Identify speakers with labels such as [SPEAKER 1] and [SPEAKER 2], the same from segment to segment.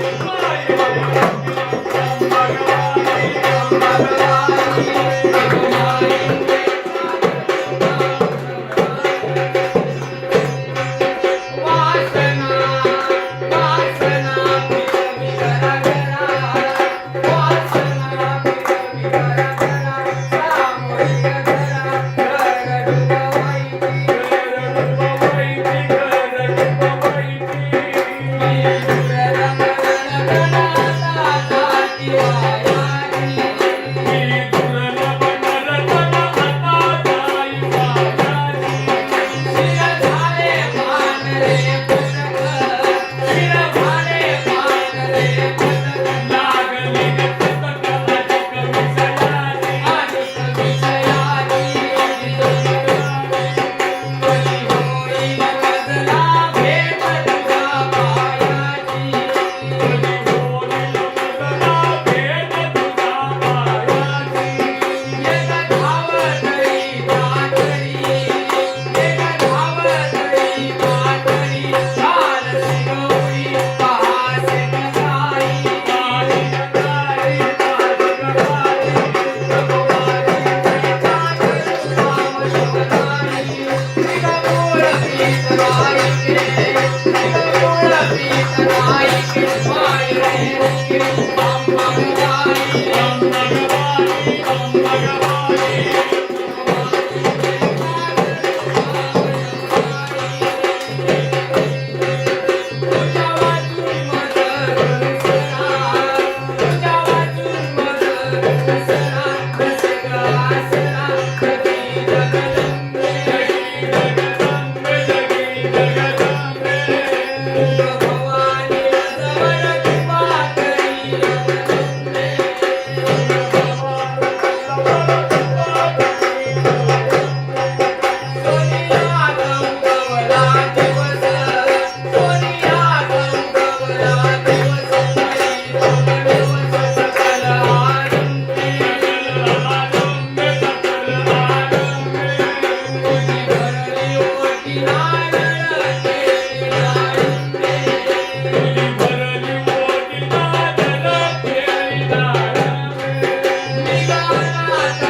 [SPEAKER 1] Thank Vai, vai, vai.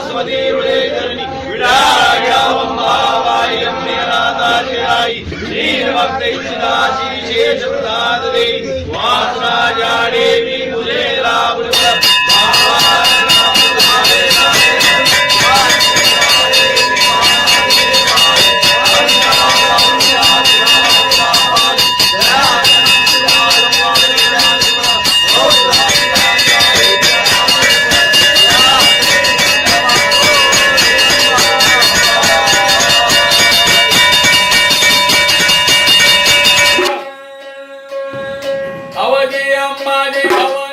[SPEAKER 2] சரஸ்வதியுடேதரணி விடாயாவம் பாவாய் அம்மே நாதாசிராய் ஸ்ரீரமத்தை சிதாசி விசேஷ பிரதாததே வாசராஜா தேவி புலேராவ
[SPEAKER 3] ಅವಧಿ ಅಮ್ಮನೇ ಅವ